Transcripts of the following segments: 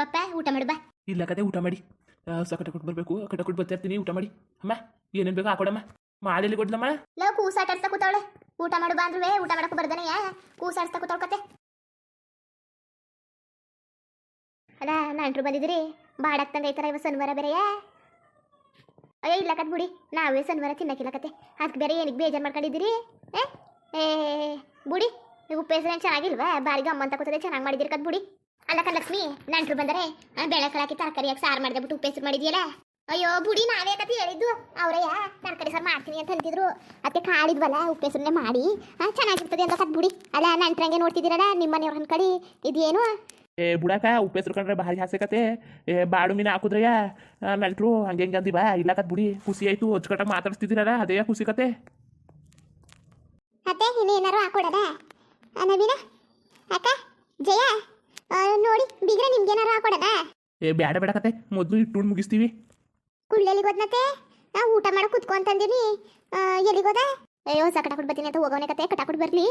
ಬಪ್ಪ ಊಟ ಮಾಡು ಬಾ. ಇಲ್ಲ ಕತೆ ಊಟ ಮಾಡಿ. ಸಕಟ ಕೊಟ್ಟು ಬರಬೇಕು ಕಟ ಕೊಟ್ಟು ಬರ್ತಾ ಇರ್ತೀನಿ ಊಟ ಮಾಡಿ. ಅಮ್ಮ ಏನೇನು ಬೇಕು ಹಾಕೊಡಮ್ಮ. ಮಾಲೆಲ್ಲಿ ಕೊಡ್ಲಮ್ಮ. ಲೋ ಕೂಸಾಟಾಡ್ಸ್ತಾ ಕೂತಾವಳೆ. ಊಟ ಮಾಡು ಬಾ ಅಂದ್ರೆ ಊಟ ಮಾಡಕ್ಕೆ ಬರ್ದನೆಯ ಕೂಸಾಡ್ಸ್ತಾ ಕೂತಾಳ ಕತೆ. ಅದ ನಾಂಟ್ರು ಬಂದಿದ್ರಿ ಬಾಡಾಕ್ತಂಗ ಐತರ ಇವ ಶನಿವಾರ ಬೇರೆಯಾ ಅಯ್ಯೋ ಇಲ್ಲ ಕತ್ ಬಿಡಿ. ನಾವೇ ಶನಿವಾರ ತಿನ್ನಕ್ಕಿಲ್ಲ ಕತೆ. ಅದಕ್ಕೆ ಬೇರೆ ಏನಕ್ಕೆ ಬೇಜಾರು ಮಾಡ್ಕೊಂಡಿದ್ದೀರಿ? ಏ? ಏ ಬುಡಿ. ಉಪ್ಪು ಹೆಸರು ಏನು ಚೆನ್ನಾಗಿಲ್ವಾ? ಬಾರಿ ಗಮ್ಮಂತ ಕೂತದೆ ಚೆನ್ನಾಗಿ ಮಾಡಿದಿರಿ ಕತ್ ಬುಡಿ. ಅಲ್ಲ ಲಕ್ಷ್ಮಿ ನಂಟ್ರು ಬಂದರೆ ಬೇಳೆ ಕಳಾಕಿ ತರಕಾರಿ ಹಾಕಿ ಸಾರು ಮಾಡಿದೆ ಬಿಟ್ಟು ಉಪ್ಪು ಹೆಸರು ಮಾಡಿದ್ಯಲ್ಲ? ಅಯ್ಯೋ ಬುಡಿ ನಾವೇ ಕತೆ ಹೇಳಿದ್ದು. ಅವರಯ್ಯ ತರಕಾರಿ ಸಾರು ಮಾಡ್ತೀನಿ ಅಂತ ಅಂತಿದ್ರು. ಅದಕ್ಕೆ ಕಾಳಿದ್ವಲ್ಲ ಉಪ್ಪು ಹೆಸರನ್ನೇ ಮಾಡಿ ಚೆನ್ನಾಗಿರ್ತದೆ ಅಂತ ಕತ್ ಬುಡಿ. ಅಲ್ಲ ನಂಟ್ರಂಗೆ ನೋಡ್ತಿದ್ದೀರಲ್ಲ ನಿಮ್ಮ ಮನೆಯವ್ರ ಅನ್ಕಡಿ ಇದೇನು? ಏ ಬುಡಕ ಉಪ್ಪು ಹೆಸ್ರು ಕಂಡ್ರೆ ಭಾರಿ ಹಾಸೆ ಕತೆ ಏ ಬಾಡು ಮೀನು ಹಾಕಿದ್ರಯ್ಯ. ನಲ್ಟ್ರು ಹಂಗೆ ಹಂಗೆ ಅಂದಿವ ಇಲ್ಲ ಕತ್ ಬುಡಿ ಖುಷಿ ಆಯ್ತು ಅಚ್ಚುಕಟ್ಟಾಗಿ ಮಾತಾಡ್ತಿದ್ದೀರಲ್ಲ ಅದೇ ಖುಷಿ ಕತೆ ಅತ್ತೆ ಇನ್ನೇನಾರು ಹಾಕೊಡದ? ನವೀನ? ಅಕ್ಕ ಜಯ? ನಿಮ್ಗೇನಾರು ಹಾಕೊಡದ ಏ ಬ್ಯಾಡ ಬೇಡ ಕತೆ. ಮೊದಲು ಇಟ್ಟು ಮುಗಿಸ್ತೀವಿ. ಕುಳ್ಳೆಲಿ ಗೊತ್ತನತೆ ನಾ ಊಟ ಮಾಡಕ್ ಕುತ್ಕೊಂತಂದಿನಿ ಎಲ್ಲಿಗೋದ ಅಯ್ಯೋ ಹೊಸ ಕಟಾಕ್ಬಿಟ್ಟು ಬರ್ತೀನಿ ಅಂತ ಹೋಗೋನೆ ಕತೆ ಕಟಾಕ್ಬಿಟ್ಟು ಬರ್ಲಿ.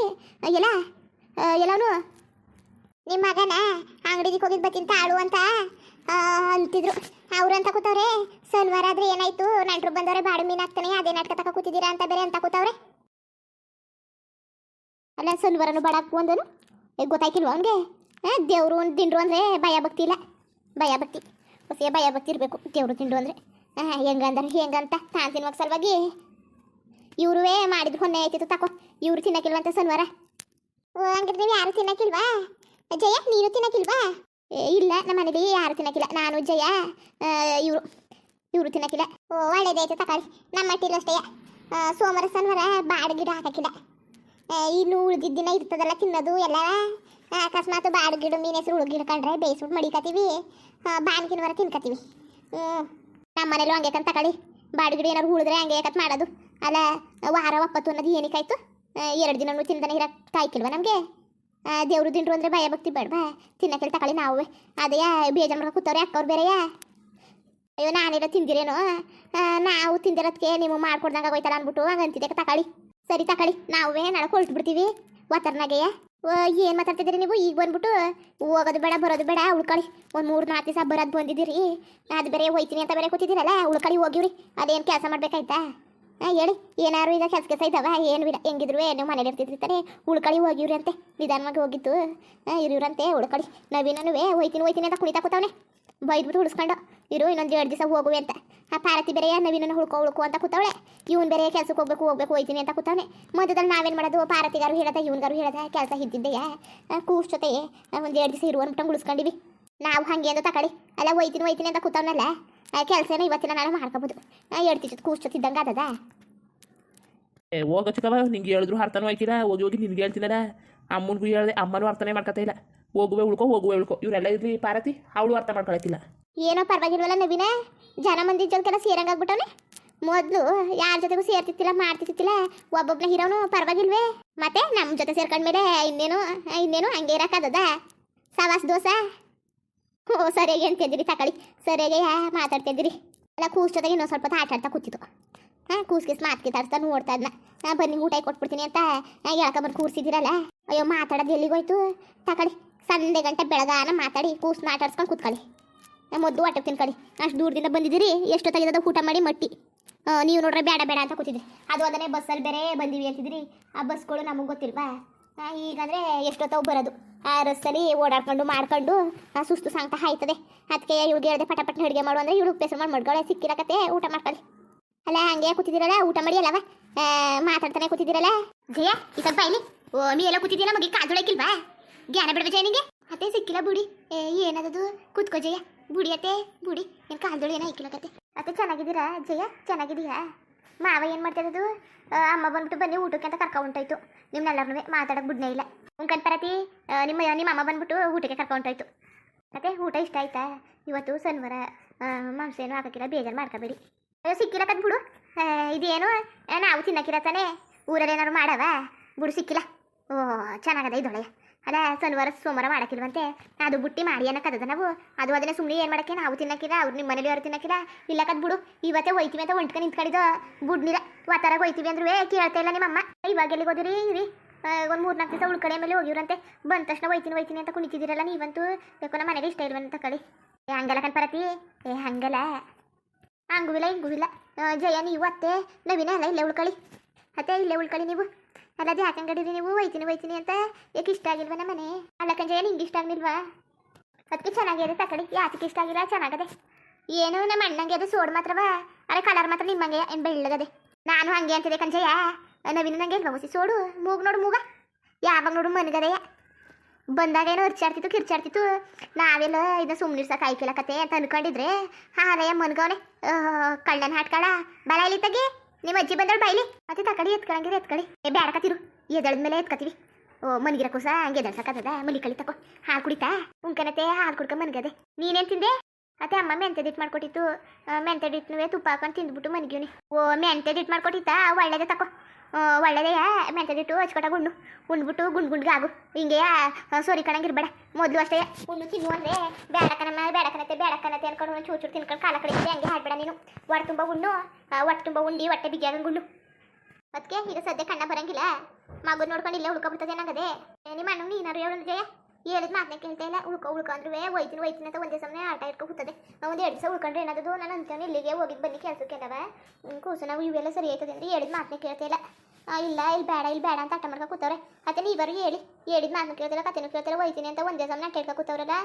ಎಲ್ಲ? ಎಲ್ಲವನು? ನಿಮ್ಮ ಮಗನ ಅಂಗಡಿಗೆ ಹೋಗಿದ್ ಬರ್ತೀನಿ ತಾಳು ಅಂತ? ಅಂತಿದ್ರು ಅವ್ರು ಅಂತ ಕೂತವ್ರೆ? ಸಲ್ವಾರ ಆದ್ರೆ ಏನಾಯ್ತು? ನಂಟ್ರು ಬಂದವ್ರೆ ಬಾಡು ಮೀನು ಹಾಕ್ತಾನೆ ಅದೇ ನಾಟಕ ತಕ ಕೂತಿದ್ದೀರಾ ಅಂತ ಬೇರೆ ಅಂತ ಕೂತವ್ರೆ. ಅಲ್ಲ ಸಲ್ವಾರನು ಬಾಡಾಕು ಅಂದನು? ಈಗ ಗೊತ್ತಾಯ್ತಿಲ್ವ ಅವನಿಗೆ? ದೇವರು ದಿಂಡ್ರು ಅಂದರೆ ಭಯ ಭಕ್ತಿ ಇಲ್ಲ. ಭಯ ಭಕ್ತಿ. ಹೊಸ ಭಯ ಭಕ್ತಿ ಇರಬೇಕು. ದೇವರು ತಿಂಡು ಅಂದರೆ. ಹೆಂಗಂದ್ರೆ ಹೆಂಗಂತ ತಾನು ತಿನ್ನುವಾಗ ಸಲುವಾಗಿ. ಇವ್ರುವೇ ಮಾಡಿದ ಹೊನ್ನೆ ಆಯ್ತಿತ್ತು, ತಕೋ. ಇವ್ರು ತಿನ್ನಕ್ಕಿಲ್ವಂತ ಸನ್ವಾರ. ನೀವು ಯಾರು ತಿನ್ನಕ್ಕಿಲ್ವಾ? ಜಯ, ನೀನು ತಿನ್ನಕ್ಕಿಲ್ವಾ? ಇಲ್ಲ, ನಮ್ಮ ಮನೇಲಿ ಯಾರು ತಿನ್ನಕ್ಕಿಲ್ಲ. ನಾನು, ಜಯ ಇವರು. ಇವರು ತಿನ್ನಕ್ಕಿಲ್ಲ. ಓ, ಒಳ್ಳೇದಾಯ್ತು ತಕೊಳ್ಳಿ ನಮ್ಮ ಮಟ್ಟಿಲ್ಲ ಅಷ್ಟೇ. ಸೋಮವಾರ ಶನಿವಾರ ಬಾಡ ಗಿಡ ಹಾಕಕ್ಕಿಲ್ಲ. ಇನ್ನು ಉಳ್ದಿದ್ದ ದಿನ ಇರ್ತದಲ್ಲ ತಿನ್ನೋದು ಎಲ್ಲ. ಅಕಸ್ಮಾತ್ ಬಾಡು ಗಿಡ ಮೀನು ಹೆಸರು ಉಳ್ಗಿಡ ಕಂಡ್ರೆ ಬೇಯಿಸ್ಬಿಟ್ಟು ಮಡಿಕತ್ತೀವಿ ಬಾನ್ಕಿನವರ ತಿನ್ಕತ್ತೀವಿ ಹ್ಞೂ ನಮ್ಮ ಮನೇಲೂ ಹಂಗೆ ಕಂತ ತಗೊಳ್ಳಿ ಬಾಡು ಗಿಡ ಏನಾದ್ರು ಉಳಿದ್ರೆ ಹಂಗೆ ಯಾಕತ್ ಮಾಡೋದು? ಅಲ್ಲ, ವಾರ ಒಪ್ಪತ್ತು ಅನ್ನೋದು ಏನಕ್ಕಾಯ್ತು ಎರಡು ದಿನ ತಿಂದನೆ ಇರೋ ಕಾಯ್ಕಿಲ್ವ ನಮಗೆ? ದೇವ್ರು ದಿಂಡ್ರು ಅಂದರೆ ಭಯ ಭಕ್ತಿ ಬೇಡವಾ? ತಿನ್ನಕ್ಕೆ ತಗೊಳ್ಳಿ ನಾವೇ. ಅದೇ ಬೇಜಾರು ಮಾಡ್ಕೊ ಕೂತವ್ರೆ ಅಕ್ಕವ್ರು ಬೇರೆಯಾ? ಅಯ್ಯೋ ನಾನೇನೋ ತಿಂದಿರೇನೋ? ನಾವು ತಿಂದಿರೋದಕ್ಕೆ ನೀವು ಮಾಡ್ಕೊಡ್ದಂಗೆ ಆಗೋಯ್ತಲ್ಲ ಅಂದ್ಬಿಟ್ಟು ಹಂಗೆ ಅಂತಿದ್ದೆ ತಗೊಳ್ಳಿ ಸರಿ ತಗೊಳ್ಳಿ ನಾವೇ ಹೊರಟು ಬಿಡ್ತೀವಿ ಒತ್ತರ್ನಾಗೆಯ ಏನು ಮಾತಾಡ್ತಿದ್ದೀರಿ ನೀವು? ಈಗ ಬಂದ್ಬಿಟ್ಟು ಹೋಗೋದು ಬೇಡ, ಬರೋದು ಬೇಡ ಉಳ್ಕೊಳ್ಳಿ ಒಂದು ಮೂರು ನಾಲ್ಕು ದಿವಸ ಬರೋದು ಬಂದಿದ್ದೀರಿ. ಅದು ಬೇರೆ ಹೋಯ್ತೀನಿ ಅಂತ ಬೇರೆ ಕೂತಿದ್ದೀರಲ್ಲ ಉಳ್ಕೊಳ್ಳಿ ಹೋಗಿವ್ರಿ ಅದೇನು ಕೆಲಸ ಮಾಡ್ಬೇಕಾಯ್ತಾ? ಹಾಂ, ಹೇಳಿ. ಏನಾರು ಈಗ ಕೆಲಸ ಕೆಲಸ ಇದ್ದಾವ ಏನು ಇಲ್ಲ ಹೆಂಗಿದ್ರು ನೀವು ಮನೇಲಿ ಇರ್ತಿರ್ತಾರೆ ಉಳ್ಕೊಳ್ಳಿ ಹೋಗಿವ್ರಿ ಅಂತೆ. ನಿಧಾನವಾಗಿ ಹೋಗಿತ್ತು ಹಾಂ ಇರಿವ್ರಂತೆ ಉಳ್ಕೊಳ್ಳಿ ನವೀನೂ ಹೋಯ್ತೀನಿ ಹೋಯ್ತೀನಿ ಅಂತ ಕುಣಿತಾ ಕೂತವನೆ. ಬೈದ್ಬಿಟ್ಟು ಉಳಿಸ್ಕೊಂಡು ಇರು, ಇನ್ನೊಂದು ಎರಡು ದಿವಸ ಹೋಗುವೆ ಅಂತ. ಆ ಪಾರತಿ ಬೇರೆ ನವೀನನ ಹುಳ್ಕೊ ಹುಡುಕು ಅಂತ ಕೂತವಳೆ. ಇವನ್ ಬೇರೆ ಕೆಲ್ಸಕ್ಕೆ ಹೋಗ್ಬೇಕು ಹೋಗ್ಬೇಕು, ಹೋಯ್ತೀನಿ ಅಂತ ಕೂತವನೆ. ಮಧ್ಯದಲ್ಲಿ ನಾವೇನು ಮಾಡೋದು? ಪಾರತಿಗಾರು ಹೇಳದ, ಇವನ್ಗಾರು ಹೇಳದ, ಕೆಲಸ ಇದ್ದಿದ್ದೆಯಾ ಕೂಸ್ ಜೊತೆ ಒಂದು ಎರಡು ದಿವಸ ಇರು ಅಂದ್ಬಿಟ್ಟು ಉಳಿಸ್ಕೊಂಡಿವಿ ನಾವು ಹಾಗೆ ಅಂತ ತಗೊಳ್ಳಿ ಅಲ್ಲ, ಹೋಯ್ತೀನಿ ಹೋಯ್ತೀನಿ ಅಂತ ಕೂತವನಲ್ಲ. ಕೆಲಸನ ಇವತ್ತಿನ ನಾನು ಮಾಡ್ಕೋಬೋದು. ಎರಡು ದಿವಸ ಕೂಸ್ ಜೊತೆ ಇದ್ದಂಗೆ ಅದದ ಹೋಗೋ ನಿಂಗೆ ಹೇಳಿದ್ರು ಅರ್ಥನೂ ಆಯ್ತಿಲ್ಲ. ಹೋಗಿ ಹೋಗಿ ನಿನ್ಗೆ ಹೇಳ್ತಿಲ್ಲದ ಅಮ್ಮನಿಗೂ ಹೇಳ್ದೆ, ಅಮ್ಮನೂ ಅರ್ಥನೇ ಮಾಡ್ಕೊತಾ ಇಲ್ಲ. ಹೋಗುವೆ, ಉಳ್ಕೊ ಹೋಗುವೆ, ಉಳ್ಕೊ. ಇವರೆಲ್ಲ ಇರಲಿ ಪಾರತಿ ಅವಳು ಅರ್ಥ ಮಾಡ್ಕೊಳತ್ತಿಲ್ಲ ಏನೋ ಪರವಾಗಿಲ್ವಲ್ಲ ನವೀನ? ಜನ ಮಂದಿ ಜೊತೆಗೆಲ್ಲ ಸೇರಂಗಾಗ್ಬಿಟ್ಟವನೆ? ಮೊದಲು ಯಾರ ಜೊತೆಗೂ ಸೇರ್ತಿತ್ತಿಲ್ಲ ಮಾಡ್ತಿತ್ತಿಲ್ಲ ಒಬ್ಬೊಬ್ಬನ ಹೀರೋನು ಪರವಾಗಿಲ್ವೇ? ಮತ್ತೆ ನಮ್ಮ ಜೊತೆ ಸೇರ್ಕೊಂಡ್ಮೇಲೆ ಇನ್ನೇನು ಇನ್ನೇನು ಹಂಗೆ ಇರಕ್ಕಾಗದ ಸವಾಸ್ ದೋಸ? ಓ ಸರಿಯಾಗಿ ಅಂತಿದ್ದೀರಿ ತಕಳಿ, ಸರಿಯಾಗಿ ಮಾತಾಡ್ತಿದ್ದೀರಿ. ಎಲ್ಲ ಕೂಸ್ ಜೊತೆಗೆ ಇನ್ನೊಂದು ಸ್ವಲ್ಪ ಹೊತ್ತು ಆಟ ಆಡ್ತಾ ಕೂತಿತ್ತು ಹಾಂ, ಕೂಸ್ ಗೀಸ್ ಮಾತು ಕಿತಾಡ್ತಾ ನೋಡ್ತಾ ಇದ್ನ. ಹಾಂ, ಬನ್ನಿ, ಊಟ ಕೊಟ್ಬಿಡ್ತೀನಿ ಅಂತ ಹೇಳ್ಕೊಂಬಂದು ಕೂರಿಸಿದ್ದೀರಲ್ಲ? ಅಯ್ಯೋ, ಮಾತಾಡೋದು ಎಲ್ಲಿಗೋಯ್ತು? ತಕೊಳ್ಳಿ ಸಂಡೆ ಗಂಟೆ ಬೆಳಗಾನ ಮಾತಾಡಿ ಕೂಸ್ನ ಮಾತಾಡ್ಸ್ಕೊಂಡು ಕೂತ್ಕೊಳ್ಳಿ. ಮೊದ್ದು ಹೊಟ್ಟೆ ತಿನ್ಕೊಳ್ಳಿ ಅಷ್ಟು ದೂರದಿಂದ ಬಂದಿದ್ದೀರಿ ಎಷ್ಟೊತ್ತಾಗಿದ್ದದ ಊಟ ಮಾಡಿ ಮಟ್ಟಿ. ನೀವು ನೋಡ್ರೆ ಬೇಡ ಬೇಡ ಅಂತ ಕೂತಿದ್ರಿ ಅದು ಅದನ್ನೇ ಬಸ್ಸಲ್ಲಿ ಬೇರೆ ಬಂದಿವಿ ಅಂತಿದ್ರಿ ಆ ಬಸ್ಗಳು ನಮಗೆ ಗೊತ್ತಿಲ್ವಾ? ಈಗಂದರೆ ಎಷ್ಟೊತ್ತವು ಬರೋದು. ಆ ರಸ್ತಲ್ಲಿ ಓಡಾಡ್ಕೊಂಡು ಮಾಡ್ಕೊಂಡು ಸುಸ್ತು ಸಾಂಗ್ತಾ ಆಯ್ತದೆ ಅದಕ್ಕೆ ಇವ್ಳಿಗೆ ಹೇಳಿದೆ ಪಟ ಪಟ್ಟ ಅಡುಗೆ ಮಾಡು ಅಂದರೆ ಇವಳು ಉಪ್ಪೆಸರು ಮಾಡಿ ಮಡ್ಗೊಳೆ ಸಿಕ್ಕಿರಕತ್ತೆ ಊಟ ಮಾಡ್ಕೊಳ್ಳಿ. ಅಲ್ಲ, ಹಂಗೆ ಕೂತಿದ್ದೀರಲ್ಲ, ಊಟ ಮಾಡಿ ಅಲ್ಲವ? ಮಾತಾಡ್ತಾನೆ ಕೂತಿದ್ದೀರಲ್ಲ. ಜಯ, ಈ ಸ್ವಲ್ಪ ಇಲ್ಲಿ. ಓ ನೀ ಎಲ್ಲ ಕೂತಿದ್ದೀರ ನಮಗೆ ಕಾದೊಳಕಿಲ್ವಾ ಜ್ಞಾನ ಬಿಡಬೇಕು ಜಯ ಅತ್ತೆ ಸಿಕ್ಕಿಲ್ಲ ಬುಡಿ. ಏ ಏನದದು? ಕೂತ್ಕೋ ಜಯ. ಬುಡಿ ಅತ್ತೆ ಬುಡಿ. ಏನು ಕಾಲ್ದೊಳು ಏನೋ ಕತೆ ಅತ್ತೆ ಚೆನ್ನಾಗಿದ್ದೀರಾ? ಜಯ ಚೆನ್ನಾಗಿದ್ದೀಯಾ? ಮಾವ ಏನು ಮಾಡ್ತಿರೋದು? ಅಮ್ಮ ಬಂದ್ಬಿಟ್ಟು ಬನ್ನಿ ಊಟಕ್ಕೆ ಅಂತ ಕರ್ಕೊ ಹೊಂಟೋಯ್ತು ನಿಮ್ನೆಲ್ಲರನ್ನೂ ಮಾತಾಡಕ್ಕೆ ಬಿಡ್ನೇ ಇಲ್ಲ. ಉಂಕನ್ ಪರತಿ ನಿಮ್ಮ ನಿಮ್ಮ ಅಮ್ಮ ಬಂದ್ಬಿಟ್ಟು ಊಟಕ್ಕೆ ಕರ್ಕೊ ಹೊಂಟೋಯ್ತು ಮತ್ತೆ ಊಟ ಇಷ್ಟ ಆಯ್ತಾ? ಇವತ್ತು ಶನಿವಾರ ಆ, ಮಾಂಸ ಏನು ಹಾಕಕ್ಕಿಲ್ಲ ಬೇಜಾರು ಮಾಡ್ಕೋಬೇಡಿ. ಅಯ್ಯೋ ಸಿಕ್ಕಿಲ್ಲ ಕದ್ ಬಿಡು. ಇದೇನು? ನಾವು ತಿನ್ನಕ್ಕಿರತ್ತಾನೆ ತಾನೇ. ಊರಲ್ಲಿ ಏನಾದ್ರು ಮಾಡವ? ಬಿಡು ಸಿಕ್ಕಿಲ್ಲ. ಓ ಚೆನ್ನಾಗದ ಇದೊಳೆ ಅಲ್ಲ ಶನಿವಾರ ಸೋಮವಾರ ಮಾಡಕ್ಕಿಲ್ವಂತೆ? ಅದು ಬುಟ್ಟಿ ಮಾಡಿ ಅನ್ನಕ್ಕದ ನಾವು. ಅದು ಅದನ್ನ ಸುಮ್ಮನೆ ಏನು ಮಾಡಕ್ಕೆ? ನಾವು ತಿನ್ನಕ್ಕಿಲ್ಲ, ಅವ್ರು ನಿಮ್ಮ ಮನೇಲಿ ಅವ್ರು ತಿನ್ನಕ್ಕಿಲ್ಲ. ಇಲ್ಲ ಕದ್ ಬಿಡು, ಇವತ್ತೇ ಹೋಯ್ತೀವಿ ಅಂತ ಒಂಟ್ಕೊಂಡು ನಿಂತ್ಕೊಂಡಿದ್ದು. ಬುಡ್ನಿರ ವಾತಾರಾಗ ಹೋಯ್ತೀವಿ ಅಂದ್ರೂ ಕೇಳ್ತಾ ಇಲ್ಲ ನಿಮ್ಮಮ್ಮ. ಇವಾಗ ಎಲ್ಲಿಗೆ ಹೋದಿರಿ? ಇರಿ. ಒಂದು ಮೂರು ನಾಲ್ಕು ದಿವಸ ಉಳ್ಕಡೆ ಮೇಲೆ ಹೋಗಿರಂತೆ ಬಂದ ತಕ್ಷಣ ಹೋಯ್ತೀನಿ ಹೋಯ್ತೀನಿ ಅಂತ ಕುಣಿತಿದ್ದೀರಲ್ಲ ನೀವಂತೂ. ಯಾಕೋ ನಮ್ಮ ಮನೆಗೆ ಇಷ್ಟ ಇಲ್ವಂತ ಕಳಿ ಏ, ಹಂಗಲ್ಲ ಕಣ್ಪರತಿ ಏ, ಹಂಗಲ್ಲ. ಹಿಂಗೂ ಇಲ್ಲ ಜಯ, ನೀವು ಅತ್ತೆ. ನವೀನ ಅಲ್ಲ ಇಲ್ಲೇ ಉಳ್ಕೊಳ್ಳಿ. ಅತ್ತೆ, ಇಲ್ಲೇ ಉಳ್ಕೊಳ್ಳಿ ನೀವು. ಅಲ್ಲ ಅದು ಯಾಕಂಗಡಿರಿ ನೀವು ಒಯ್ತೀನಿ ಒಯ್ತೀನಿ ಅಂತ ಯಾಕೆ ಇಷ್ಟ ಆಗಿಲ್ವ ನಮ್ಮ ಮನೆ ಅಲ್ಲ ಕಂಜಯ ನಿಂಗೆ ಇಷ್ಟ ಆಗಿಲ್ವಾ ಅದಕ್ಕೆ ಚೆನ್ನಾಗಿದೆ ತಕಡಿ ಯಾತಕ್ಕೆ ಇಷ್ಟ ಆಗಿಲ್ಲ? ಚೆನ್ನಾಗದೆ. ಏನು, ನಮ್ಮ ಅಣ್ಣಂಗೆ ಅದು ಸೋಡ್ ಮಾತ್ರವಾ? ಅರೆ ಕಲರ್ ಮಾತ್ರ ನಿಮ್ಮಂಗೆ ಏನು ಬೆಳ್ಳಗದೆ ನಾನು ಹಂಗೆ ಅಂತಿದೆ ಕಂಜಯ್ಯ. ನವೀನ ನಂಗೆ ಮುಸಿ? ಸೋಡು, ಮೂಗ್ ನೋಡು ಮೂಗ. ಯಾವಾಗ ನೋಡು ಮನ್ಗದೆಯ. ಬಂದಾಗ ಏನೋ ಅರ್ಚಾಡ್ತಿತ್ತು, ಕಿರ್ಚಾಡ್ತಿತ್ತು. ನಾವೆಲ್ಲ ಇದನ್ನ ಸುಮ್ಮನಿರ್ಸಕ್ಕೆ ಐಕಿಲ್ಲ ಕತೆ ಅಂತ ಅನ್ಕೊಂಡಿದ್ರೆ. ಹಾರಯ್ಯ ಮನ್ಗವನೆ. ಕಳ್ಳನ ಹಾಟ್ಕಳ. ಬಲ ಇಲ್ಲಿ ತಗಿ ನಿಮ್ಮ ಅಜ್ಜಿ ಬಂದಳು ಬೈಲಿ ಮತ್ತೆ ತಕಡಿ ಎತ್ಕೊಳಂಗಿದ್ರೆ ಎತ್ಕಡಿ ಏ ಬೇಡ ಕತ್ತಿರು ಎದಳದ ಮೇಲೆ ಎತ್ಕತ್ತೀವಿ ಓ, ಮನ್ಗಿರ ಕೂಸ ಹಂಗೆ ಎದಳ್ಸಕತ್ತದ ಮಲಿ ಕಳಿ ತಕೋ. ಹಾಲು ಕುಡಿತಾ? ಉಂಕನತೆ ಹಾಲು ಕುಡ್ಕ ಮನ್ಗದೆ. ನೀನೇನ್ ತಿಂದೆ? ಅತ್ತೆ, ಅಮ್ಮ ಮೆಂತೆದಿಟ್ಟು ಮಾಡ್ಕೊಟ್ಟಿತ್ತು. ಮೆಂತೆದಿಟ್ಟು ತುಪ್ಪ ಹಾಕೊಂಡು ತಿಂದ್ಬಿಟ್ಟು ಮನಗಿವ್ನಿ. ಓ ಮೆಂತೆದಿಟ್ಟು ಮಾಡ್ಕೊಟ್ಟಿತ್ತ? ಒಳ್ಳೇದೇ ತಕೋ. ಆ, ಮೆಂತದಿಟ್ಟು ಹಚ್ಕೊಟ್ಟಾಗ ಉಣ್ಣು. ಉಣ್ಬಿಟ್ಟು ಗುಂಡ್ ಗುಂಡ್ಗೆ ಆಗು. ಹಿಂಗೆ ಸೋರಿ ಕಣಂಗಿರ್ಬೇಡ ಮೊದಲು ಅಷ್ಟೇ ಉಣ್ಣು ತಿನ್ನು ಅಂದ್ರೆ ಬೇಡಕನಮ್ಮ ಬೇಡಕನತ್ತೆ ಬೇಡಕನತ್ತೆ ಅನ್ಕೊಂಡು ಚೂರು ಚೂರು ತಿನ್ಕೊಂಡು ಕಾಲ ಕಡೆ ಹಂಗೆ ಹಾಡ್ಬೇಡ ನೀನು. ಹೊಟ್ಟೆ ತುಂಬ ಉಣ್ಣು ಹೊಟ್ಟೆ ತುಂಬ ಉಂಡಿ ಹೊಟ್ಟೆ ಬಿಗಿಯಾಗ ಗುಂಡು ಅದಕ್ಕೆ ಈಗ ಸದ್ಯ ಕಣ್ಣ ಬರಂಗಿಲ್ಲ. ಮಗು ನೋಡ್ಕೊಂಡು ಇಲ್ಲೇ ಉಳ್ಕೊಬಿಡ್ತದೆ ನಂಗದೇ ನಿಮ್ಮ ಅಣ್ಣ ನೀನಾರು ಹೇಳು ಜಯ ಹೇಳಿದ ಮಾತನ್ನ ಕೇಳ್ತಾ ಇಲ್ಲ. ಉಳ್ಕೊ ಉಳ್ಕೊ ಅಂದ್ರೆ ಒಯ್ತೀನಿ ಒಯ್ತೀನಿ ಅಂತ ಒಂದೇ ಸಮಯ ಆಟ ಇಟ್ಕೊ ಕೂತದೆ. ಒಂದು ಎರಡು ದಿವಸ ಉಳ್ಕೊಂಡ್ರೆ ಏನಾದದು ನಾನು ಅಂತಾನೆ ಇಲ್ಲಿಗೆ ಹೋಗಿದ್ದು ಬನ್ನಿ ಕೆಲಸಕ್ಕೆ ಅದಾವ ಕೂಸು, ನಾವು ಇವೆಲ್ಲ ಸರಿ ಆಯ್ತದೆ ಅಂದ್ರೆ ಹೇಳಿದ ಮಾತನ್ನ ಕೇಳ್ತಾ ಇಲ್ಲ. ಇಲ್ಲ, ಇಲ್ಲಿ ಬೇಡ ಇಲ್ಲಿ ಬೇಡ ಅಂತ ಆಟ ಮಾಡ್ಕೊ ಕೂತವ್ರೆ. ಅತ್ತೆ ನೀವರು ಹೇಳಿ, ಹೇಳಿದ ಮಾತನ್ನ ಕೇಳ್ತಿಲ್ಲ ಕತೆನೂ ಕೇಳ್ತಿಲ್ಲ ಒಯ್ತೀನಿ ಅಂತ ಒಂದೇ ಸಮಯ ಇಟ್ಕೊ ಕೂತವ್ರಲ್ಲ.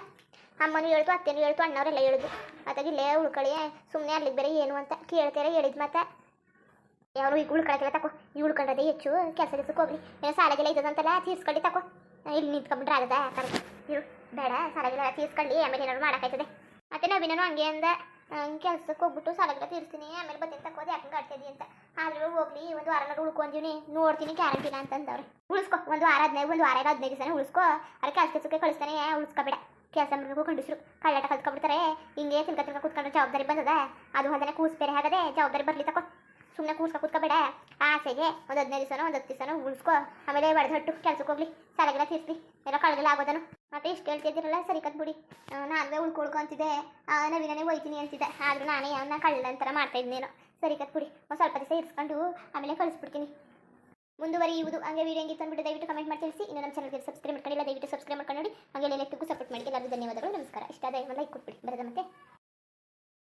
ಅಮ್ಮನೂ ಹೇಳ್ತು, ಅತ್ತೆನೂ ಹೇಳ್ತು, ಅಣ್ಣವರೆಲ್ಲ ಹೇಳುದು. ಅತ್ತಾಗ ಇಲ್ಲೇ ಉಳ್ಕೊಳ್ಳಿ ಸುಮ್ಮನೆ ಅಲ್ಲಿಗೆ ಬೇರೆ ಏನು ಅಂತ ಕೇಳ್ತಾರೆ ಹೇಳಿದ ಮಾತಾ. ಯಾರು ಈಗ ಉಳ್ಕೊಳಕ್ಕೆಲ್ಲ ತಕೋ. ಈ ಉಳ್ಕೊಂಡದೇ ಹೆಚ್ಚು ಕೆಲಸ ಕೆಲಸಕ್ಕೆ ಹೋಗ್ಲಿ. ಏನೋ ಸಾಲಾಗೆಲ್ಲ ಇದ್ದದಂತೆಲ್ಲ, ತೀರ್ಸ್ಕೊಳ್ಳಿ, ತಕೋ. ಇಲ್ಲಿ ನಿಂತ್ಕೊಂಡ್ಬಿಟ್ರೆ ಆಗದ ಕರೆಕ್ಟ್ ಇರು ಬೇಡ, ಸಾಲಗಿಲ್ಲ ತೀರ್ಸ್ಕೊಂಡು ಆಮೇಲೆ ಏನಾದ್ರು ಮಾಡೋಕ್ಕಾಯ್ತದೆ. ಮತ್ತೆ ನವೀನನು ಹಂಗೆ ಅಂದ ಕೆಲ್ಸಕ್ಕೆ ಹೋಗ್ಬಿಟ್ಟು ಸಾಲಗಿಲ್ಲ ತೀರಿಸ್ತೀನಿ, ಆಮೇಲೆ ಬಂದಿಂತ ಹೋದೆ ಯಾಕೆ ಆಡ್ತಿದ್ದಿ ಅಂತ. ಆದ್ರೂ ಹೋಗ್ಲಿ, ಒಂದು ವಾರ ಉಳ್ಕೊಂಡಿವಿ ನೋಡ್ತೀನಿ ಗ್ಯಾರಂಟಿನ ಅಂತಂದವ್ರೆ ಉಳಿಸ್ಕೊ, ಒಂದು ವಾರ ಹದಿನೈದು, ಒಂದು ವಾರ ಹದಿನೈದು ದಿವಸ ಉಳಿಸ್ಕೊ ಅದಕ್ಕೆ ಕೆಲಸ ಕೆಲಸಕ್ಕೆ ಕಳಿಸ್ತಾನೆ ಉಳಿಸ್ಕೋಬೇಡ ಕೆಲಸ ಮಾಡಬೇಕು ಕಂಡಿಸ್ರು ಕಳ್ಳಾಟ ಕಲ್ತ್ಕೊಬಿಡ್ತಾರೆ ಹಿಂಗೆ ತಿನ್ಕ ತಿನ್ಕ ಕೂತ್ಕೊಂಡ್ರೆ ಜವಾಬ್ದಾರಿ ಬಂದದ, ಅದು ಅದನ್ನೇ ಕೂಸ್ ಬೇರೆ ಆಗದೆ ಜವಾಬ್ದಾರಿ ಬರ್ಲಿ ತಕೋ. ಸುಮ್ಮನೆ ಕೂಸ್ಕ ಕೂತ್ಕೋಬೇಡ. ಆಸೆಗೆ ಒಂದು ಹದಿನೈದು ದಿವಸನೋ ಒಂದು ಹತ್ತು ದಿವಸನೋ ಉಳಿಸ್ಕೊ. ಆಮೇಲೆ ಹೊಟ್ಟು ಕೆಲ್ಸಕ್ಕೆ ಹೋಗ್ಲಿ. ಸಾಲಗೆಲ್ಲ ತೀರಿಸ್ಲಿ. ಎಲ್ಲ ಕಳೆಗೆಲ್ಲ ಆಗೋದನು ಮತ್ತೆ ಇಷ್ಟು ಹೇಳ್ತಿದ್ದೀರಲ್ಲ ಸರಿ ಕತ್ಬಿಡಿ ನಾನೇ ಉಳ್ಕೊಳ್ಕೊ ಅಂತಿದ್ದೆ. ಆ, ನವೀನನೇ ಒಯ್ತೀನಿ ಅಂತಿದ್ದೆ. ಆದ್ರೂ ನಾನೇ ಅವನ್ನ ಕಳ್ಳ ಅಂತರ ಮಾಡ್ತಾ ಇದ್ನೇನೋ ಸರಿ ಕತ್ಬಿಡಿ ಒಂದು ಸ್ವಲ್ಪ ದಿವಸ ಇರಿಸ್ಕೊಂಡು ಆಮೇಲೆ ಕಳಿಸ್ಬಿಡ್ತೀನಿ. ಮುಂದುವರಿಯುವುದು. ಹಂಗೆ ವೀಡಿಯೋ ಹೆಂಗಿತ್ತು ಅಂದ್ಬಿಟ್ಟು ದಯವಿಟ್ಟು ಕಮೆಂಟ್ ಮಾಡಿ ತಿಳಿಸಿ. ಇನ್ನು ನಮ್ಮ ಚಾನಲ್ಗೆ ಸಬ್ಸ್ಕ್ರೈಬ್ ಮಾಡ್ಕೊಂಡಿಲ್ಲ ದಯವಿಟ್ಟು ಸಬ್ಸ್ಕ್ರೈಬ್ ಮಾಡ್ಕೊಂಡು ನೋಡಿ. ಹಾಗೆ ಸಪೋರ್ಟ್ ಮಾಡಿ ಎಲ್ಲರಿಗೂ ಧನ್ಯವಾದಗಳು. ನಮಸ್ಕಾರ. ಇಷ್ಟ ಆದ ಲೈಕ್ ಕೊಟ್ಬಿಡಿ. ಬರೋದ ಮತ್ತೆ.